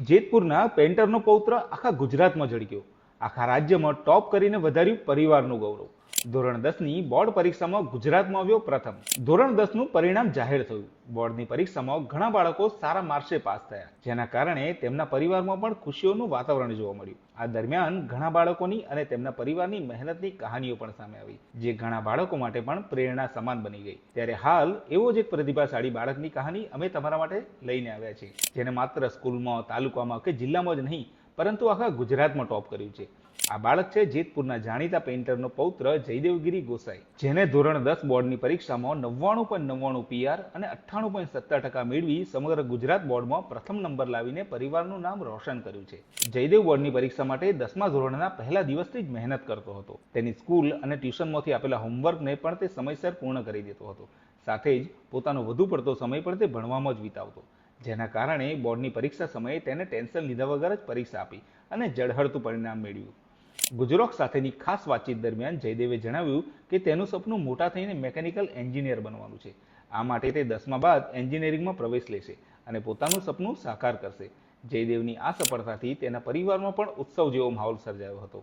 જેતપુરના પેન્ટરનો પૌત્ર આખા ગુજરાતમાં ઝળક્યો આખા રાજ્યમાં ટોપ કરીને વધાર્યું પરિવારનું ગૌરવ. ધોરણ દસની બોર્ડ પરીક્ષામાં ગુજરાતમાં આવ્યો પ્રથમ. ધોરણ દસનું પરિણામ જાહેર થયું. બોર્ડની પરીક્ષામાં ઘણા બાળકો સારા માર્ક્સે પાસ થયા. જેના કારણે તેમના પરિવારમાં પણ ખુશીઓનું વાતાવરણ જોવા મળ્યું. આ દરમિયાન ઘણા બાળકોની અને તેમના પરિવારની મહેનતની કહાનીઓ પણ સામે આવી, જે ઘણા બાળકો માટે પણ પ્રેરણા સમાન બની ગઈ. ત્યારે હાલ એવો જ એક પ્રતિભાશાળી બાળકની કહાની અમે તમારા માટે લઈને આવ્યા છીએ. જેને માત્ર સ્કૂલમાં, તાલુકામાં કે જિલ્લામાં જ નહીં પરંતુ આખા ગુજરાતમાં ટોપ કર્યું છે. આ બાળક છે જેતપુરના જાણીતા પેઇન્ટરનો પૌત્ર જયદેવગીરી ગોસાઈ, જેને ધોરણ દસ બોર્ડની પરીક્ષામાં નવ્વાણું પોઈન્ટ નવ્વાણું પીઆર અને અઠ્ઠાણું પોઈન્ટ સત્તર ટકા મેળવી સમગ્ર ગુજરાત બોર્ડમાં પ્રથમ નંબર લાવીને પરિવારનું નામ રોશન કર્યું છે. જયદેવ બોર્ડની પરીક્ષા માટે દસમા ધોરણના પહેલા દિવસથી જ મહેનત કરતો હતો. તેની સ્કૂલ અને ટ્યુશનમાંથી આપેલા હોમવર્કને પણ તે સમયસર પૂર્ણ કરી દેતો હતો. સાથે જ પોતાનો વધુ પડતો સમય પણ તે ભણવામાં જ વિતાવતો. જેના કારણે બોર્ડની પરીક્ષા સમયે તેને ટેન્શન લીધા વગર જ પરીક્ષા આપી અને જળહળતું પરિણામ મેળવ્યું. ગુજરોક સાથેની ખાસ વાતચીત દરમિયાન જયદેવે જણાવ્યું કે તેનું સપનું મોટા થઈને મેકેનિકલ એન્જિનિયર બનવાનું છે. આ માટે તે દસમા બાદ એન્જિનિયરિંગમાં પ્રવેશ લેશે અને પોતાનું સપનું સાકાર કરશે. જયદેવની આ સફળતાથી તેના પરિવારમાં પણ ઉત્સવ જેવો માહોલ સર્જાયો હતો.